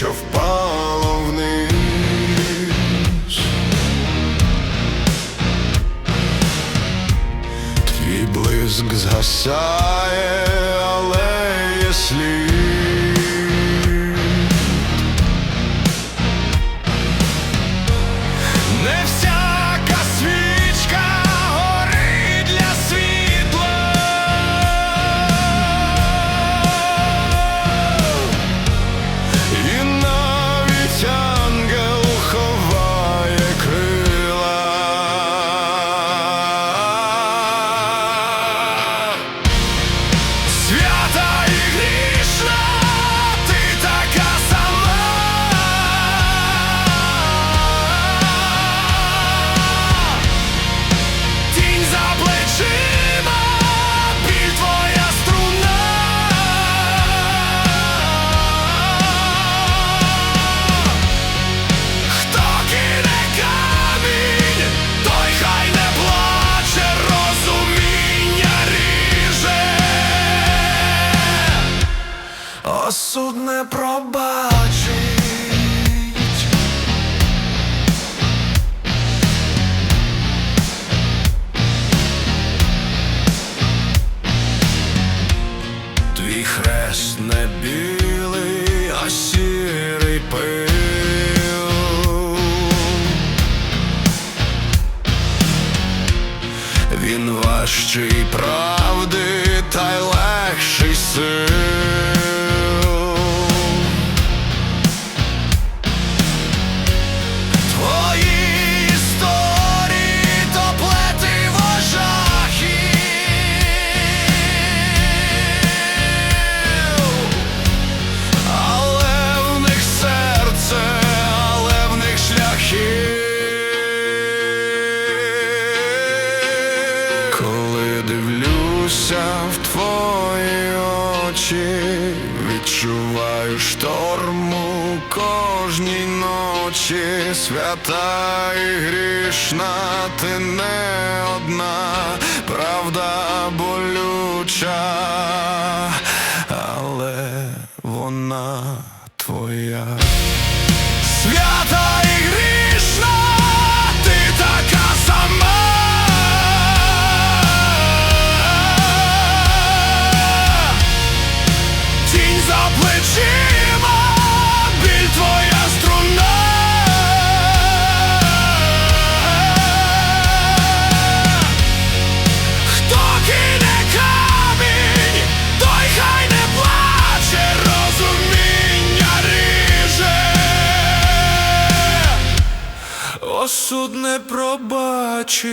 що впало вниз. Твій блиск згасає, але є слід. probate. відчуваю шторму кожній ночі, свята і грішна, ти не одна, правда болюча, але вона твоя. Свята і грішна. Осуд не пробачить.